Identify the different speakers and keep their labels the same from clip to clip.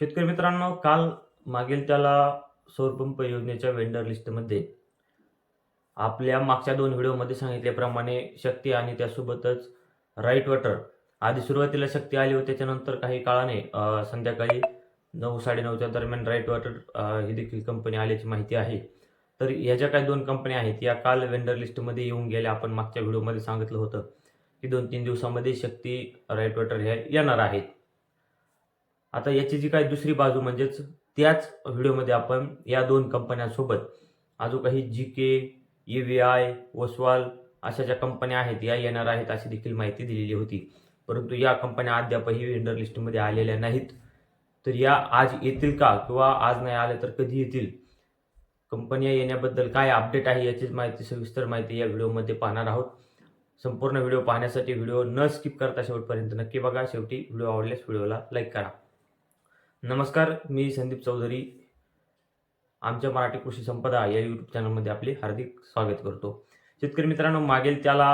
Speaker 1: शेतकरी मित्रांनो काल मागील त्याला सौरपंप योजनेच्या वेंडर लिस्टमध्ये आपल्या मागच्या दोन व्हिडिओमध्ये सांगितल्याप्रमाणे शक्ती आणि त्यासोबतच राईट वॉटर आधी सुरुवातीला शक्ती आली व त्याच्यानंतर काही काळाने संध्याकाळी नऊ साडेनऊच्या दरम्यान राईट वॉटर ही देखील कंपनी आल्याची माहिती आहे. तर ह्या ज्या काही दोन कंपन्या आहेत या काल वेंडर लिस्टमध्ये येऊन गेल्या आपण मागच्या व्हिडिओमध्ये सांगितलं होतं की दोन तीन दिवसामध्ये शक्ती राईट वॉटर ह्या येणार आहेत आता याची जी काही दुसरी बाजू म्हणजेच त्याच व्हिडिओमध्ये आपण या दोन कंपन्यांसोबत अजून काही जी K E V I Oswal अशा ज्या कंपन्या आहेत या येणार आहेत अशी देखील माहिती दिलेली होती. परंतु या कंपन्या अद्यापही वेंडर लिस्टमध्ये आलेल्या नाहीत. तर या आज येतील का किंवा आज नाही आले तर कधी येतील? कंपन्या येण्याबद्दल काय अपडेट आहे याचीच माहिती सविस्तर माहिती या व्हिडिओमध्ये पाहणार आहोत. संपूर्ण व्हिडिओ पाहण्यासाठी व्हिडिओ न स्किप करता शेवटपर्यंत नक्की बघा. शेवटी व्हिडिओ आवडल्यास व्हिडिओला लाईक करा. नमस्कार मी संदीप चौधरी. आमच्या मराठी कृषी संपदा या यूट्यूब चॅनलमध्ये आपले हार्दिक स्वागत करतो. शेतकरी मित्रांनो मागील त्याला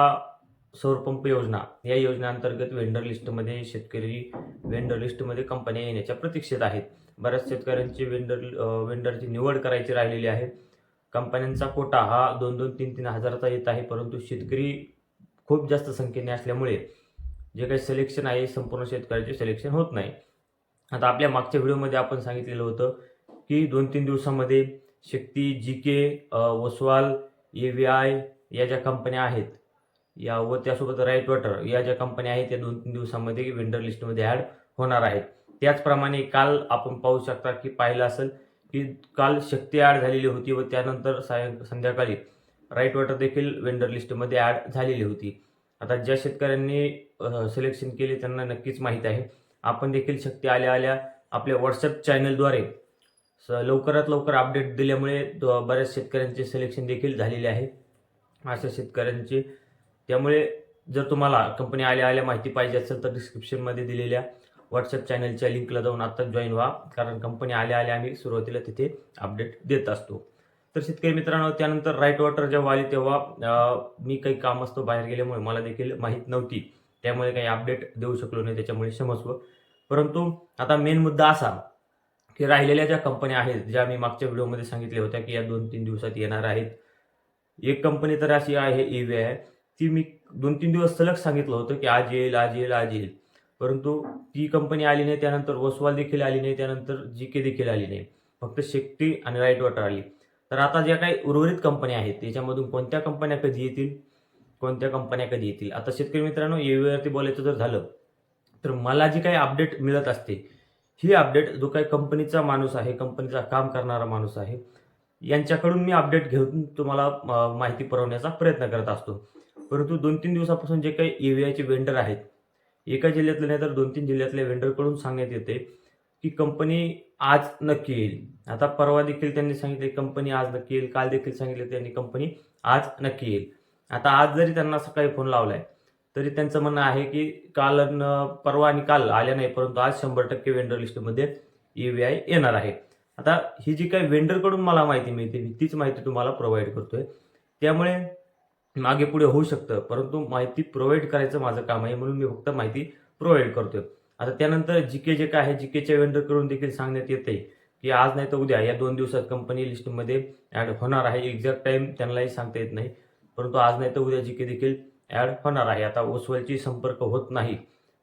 Speaker 1: सौरपंप योजना या योजनेअंतर्गत वेंडर लिस्टमध्ये शेतकरी वेंडर लिस्टमध्ये कंपन्या येण्याच्या प्रतीक्षेत आहेत. बऱ्याच शेतकऱ्यांची वेंडर वेंडरची निवड करायची राहिलेली आहे. कंपन्यांचा कोटा हा दोन दोन तीन तीन हजाराचा येत आहे परंतु शेतकरी खूप जास्त संख्येने असल्यामुळे जे काही सिलेक्शन आहे संपूर्ण शेतकऱ्याचे सिलेक्शन होत नाही. आता आपल्या मागच्या व्हिडिओमध्ये आपण सांगितलेलं होतं की दोन तीन दिवसामध्ये शक्ती जी के वसवाल ए व्ही आय या ज्या कंपन्या आहेत या व त्यासोबत राईट वॉटर या ज्या कंपन्या आहेत त्या दोन तीन दिवसामध्ये वेंडर लिस्टमध्ये ॲड होणार आहेत. त्याचप्रमाणे काल आपण पाहू शकता की पाहिलं असेल की काल शक्ती ॲड झालेली होती व त्यानंतर सायं संध्याकाळी राईट वॉटर देखील वेंडर लिस्टमध्ये ॲड झालेली होती. आता ज्या शेतकऱ्यांनी सिलेक्शन केले त्यांना नक्कीच माहीत आहे. आपण देखील शक्ती आल्या आल्या आपल्या व्हॉट्सअप चॅनलद्वारे स लवकरात लवकर अपडेट दिल्यामुळे द- बऱ्याच शेतकऱ्यांचे सिलेक्शन देखील झालेले आहे. अशा शेतकऱ्यांचे त्यामुळे जर तुम्हाला कंपनी आल्या आल्या माहिती पाहिजे असेल तर डिस्क्रिप्शनमध्ये दिलेल्या व्हॉट्सअप चॅनलच्या लिंकला जाऊन आत्ताच जॉईन व्हा. कारण कंपनी आल्या आल्या आम्ही सुरुवातीला तिथे अपडेट देत असतो. तर शेतकरी मित्रांनो त्यानंतर राईट वॉटर जेव्हा आली तेव्हा मी काही काम असतो बाहेर गेल्यामुळे मला देखील माहीत नव्हती. त्यामुळे काही अपडेट देऊ शकलो नाही. त्याच्यामुळे क्षमस्व परंतु आता मेन मुद्दा असा की राहिलेल्या ज्या कंपन्या आहेत ज्या मी मागच्या व्हिडिओमध्ये सांगितल्या होत्या की या दोन तीन दिवसात येणार आहेत. एक कंपनी तर अशी आहे ई वी आहे ती मी दोन तीन दिवस सलग सांगितलं होतं की आज येईल आज येईल आज येईल. परंतु ती कंपनी आली नाही त्यानंतर ओसवाल देखील आली नाही त्यानंतर जी के देखील आली नाही. फक्त शेकटी आणि राईट वॉटर आली. तर आता ज्या काही उर्वरित कंपन्या आहेत त्याच्यामधून कोणत्या कंपन्या कधी येतील? कोणत्या कंपन्या कधी येतील? आता शेतकरी मित्रांनो EVA बोलायचं जर झालं तर मला जी काही अपडेट मिळत असते ही अपडेट जो काही कंपनीचा माणूस आहे कंपनीचा काम करणारा माणूस आहे यांच्याकडून मी अपडेट घेऊन तुम्हाला माहिती पुरवण्याचा प्रयत्न करत असतो. परंतु दोन तीन दिवसापासून जे काही ई व्ही आयचे वेंडर आहेत एका जिल्ह्यातले नाही तर दोन तीन जिल्ह्यातल्या वेंडरकडून सांगण्यात येते की कंपनी आज नक्की येईल. आता परवा देखील त्यांनी सांगितले कंपनी आज नक्की येईल. काल देखील सांगितले त्यांनी कंपनी आज नक्की येईल. आता आज जरी त्यांना सकाळी फोन लावलाय तरी त्यांचं म्हणणं आहे की काल न परवा आणि काल आल्या नाही परंतु आज शंभर टक्के वेंडर लिस्टमध्ये ई व्ही आय येणार आहे. आता ही जी काही वेंडरकडून मला माहिती मिळते मी तीच माहिती तुम्हाला प्रोव्हाइड करतोय. त्यामुळे मागे पुढे होऊ शकतं परंतु माहिती प्रोव्हाइड करायचं माझं काम आहे म्हणून मी फक्त माहिती प्रोव्हाइड करतोय. आता त्यानंतर जी के जे काय आहे जी केच्या वेंडरकडून देखील सांगण्यात येते की आज नाही तर उद्या या दोन दिवसात कंपनी लिस्टमध्ये ॲड होणार आहे. एक्झॅक्ट टाईम त्यांनाही सांगता येत नाही परंतु आज नाही तर उद्या जी के देखील ॲड होणार आहे. आता ओसवालची संपर्क होत नाही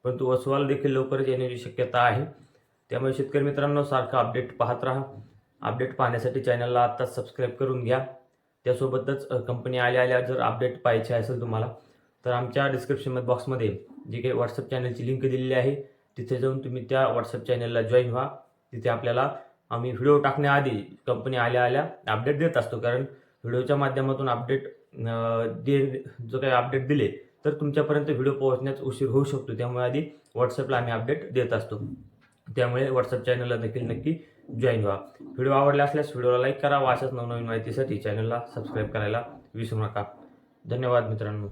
Speaker 1: परंतु ओसवाल देखील लवकरच येण्याची शक्यता आहे. त्यामुळे शेतकरी मित्रांनो सारखं अपडेट पाहत राहा. अपडेट पाहण्यासाठी चॅनलला आत्ताच सबस्क्राईब करून घ्या. त्यासोबतच कंपनी आल्या आल्या जर अपडेट पाहिजे असेल तुम्हाला तर आमच्या डिस्क्रिप्शन बॉक्समध्ये जी काही व्हॉट्सअप चॅनलची लिंक दिलेली आहे तिथे जाऊन तुम्ही त्या व्हॉट्सअप चॅनलला जॉईन व्हा. तिथे आपल्याला आम्ही व्हिडिओ टाकण्याआधी कंपनी आल्या आल्या अपडेट देत असतो कारण व्हिडिओच्या माध्यमातून अपडेट जे जो काही अपडेट दिले तर तुमच्यापर्यंत व्हिडिओ पोहोचण्यास उशीर होऊ शकतो. त्यामुळे आधी व्हॉट्सअपला आम्ही अपडेट देत असतो. त्यामुळे व्हॉट्सअप चॅनलला देखील नक्की जॉईन व्हा. व्हिडिओ आवडला असल्यास व्हिडिओला लाईक करा. व अशाच नवनवीन माहितीसाठी चॅनलला सबस्क्राईब करायला विसरू नका. धन्यवाद मित्रांनो.